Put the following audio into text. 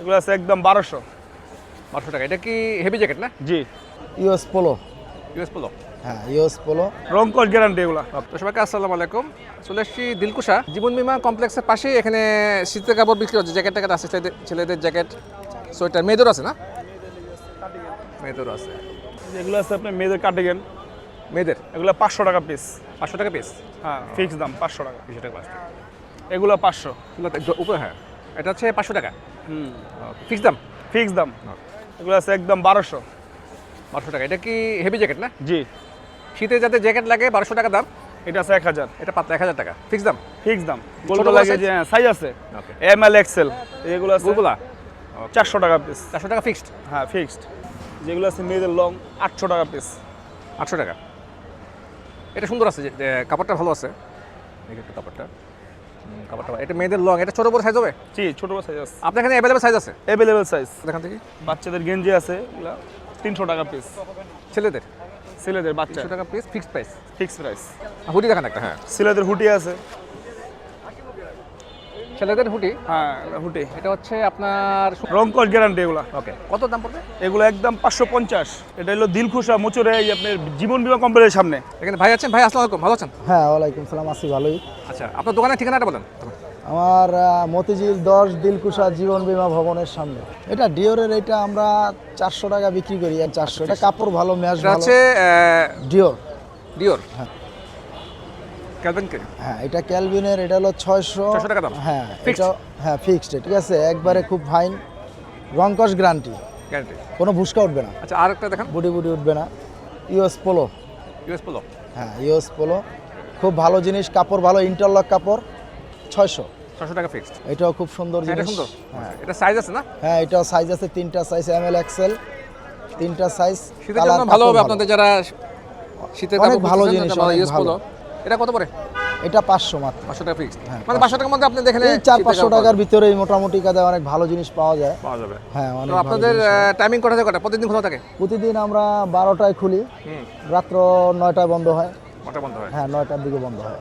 এগুলো আছে একদম বারোশো। বারোশো টাকা। এটা কি হেভি জ্যাকেট না? জি। ইউএস পোলো ইউএস পোলো হ্যাঁ ইউএস পোলো রং কস গ্যারান্টি এগুলো। তো সবাইকে আসসালামু আলাইকুম। চলে এসেছি দিলকুশা। জীবন বিমা কমপ্লেক্সের পাশেই এখানে শীতের কাপড় বিক্রি হচ্ছে। জ্যাকেট ট্যাকেট আছে ছেলেদের- জ্যাকেট সোয়েটার। মেয়েদের আছে না? মেয়েদেরও আছে। এগুলো আছে আপনার মেয়েদের কার্ডিগান মেয়েদের? এগুলো পাঁচশো টাকা পিস পাঁচশো টাকা পিস হ্যাঁ ফিক্স দাম পাঁচশো টাকা। দুশো টাকা পাঁচশো। এগুলো পাঁচশো উপরে হ্যাঁ। এটা হচ্ছে পাঁচশো টাকা। ফিক্স দাম? ফিক্স দাম। এগুলো আছে একদম বারোশো। বারোশো টাকা। এটা কি হেভি জ্যাকেট না? জি। শীতে যাতে জ্যাকেট লাগে বারোশো টাকা দাম। এটা আছে এক হাজার। এটা পাতলা এক হাজার টাকা। ফিক্স দাম? ফিক্স দাম। গোলগুলো লাগে যে সাইজ আছে। এম এল এক্সেল এগুলো আছে গুলগুলা চারশো টাকা পিস চারশো টাকা ফিক্সড হ্যাঁ ফিক্সড যেগুলো আছে মেয়েদের লং আটশো টাকা পিস আটশো টাকা। এটা সুন্দর আছে যে কাপড়টা ভালো আছে। কাপড়টা। কাপড়টা এটা মেয়েদের লং এটা ছোট বড় সাইজ হবে? জি বড় সাইজ আছে। আপনার এখানে অ্যাভেলেবল সাইজ আছে? অ্যাভেলেবল সাইজ দেখান থেকে বাচ্চাদের গেঞ্জি আছে এগুলো তিনশো টাকা পিস ছেলেদের? ছেলেদের বাচ্চা। টাকা piece fixed price fixed price hoodie দেখান একটা হ্যাঁ। ছেলেদের হুডি আছে। ছেলেদের হুডি? হ্যাঁ হুটি এটা হচ্ছে আপনার রং কস গ্যারান্টি এগুলো। ওকে কত দাম পড়বে? এগুলো একদম পাঁচশো পঞ্চাশ। এটা হলো দিলখুশা মুচুরে এই আপনার জীবন বীমা কোম্পানির সামনে। এখানে ভাই আছেন? ভাই আসসালামু আলাইকুম। ভালো আছেন? হ্যাঁ ওয়ালাইকুম সালাম। আছি ভালোই। আচ্ছা আপনার দোকানের ঠিকানাটা বলেন। আমার মতিঝিল দশ দিলকুশা জীবন বীমা ভবনের সামনে। এটা ডিওরের এটা আমরা চারশো টাকা বিক্রি করি আর চারশো। এটা কাপড় ভালো ম্যাচ ভালো। ডিওর ডিওর হ্যাঁ। হ্যাঁ এটা ক্যালভিনের এটা হলো ছয়শো টাকা দাম? হ্যাঁ এটা হ্যাঁ ফিক্সড ঠিক আছে? একবারে খুব ফাইন রংকস গ্যারান্টি গ্যারান্টি কোনো ভুসকা উঠবে না। আচ্ছা আর একটা দেখান। বুটি বুটি উঠবে না। US polo. US polo. হ্যাঁ ইউএস পোলো। খুব ভালো জিনিস কাপড় ভালো ইন্টারলক কাপড় ছয়শো। ছশো টাকা ফিক্সড এটাও খুব সুন্দর জিনিস। সুন্দর। হ্যাঁ। এটা সাইজ আছে না? হ্যাঁ এটাও সাইজ আছে তিনটা সাইজ এম এল এক্সেল তিনটা সাইজ শীতের জন্য ভালো হবে আপনাদের যারা শীতের অনেক ভালো জিনিস, ইউজ করল এটা কত পড়ে? এটা পাঁচশো মাত্র। পাঁচশো টাকা ফিক্সড হ্যাঁ, মানে পাঁচশো। টাকার মধ্যে আপনি দেখেন এই চার পাঁচশো টাকার ভিতরে মোটামুটি কাদা অনেক ভালো জিনিস পাওয়া যায়। পাওয়া যাবে। হ্যাঁ অনেক আপনাদের টাইমিং কটা থেকে কটা? প্রতিদিন খোলা থাকে? প্রতিদিন আমরা বারোটায় খুলি। রাত্র নয়টায় বন্ধ হয়। নয়টা বন্ধ হয়। হ্যাঁ নয়টার দিকে বন্ধ হয়।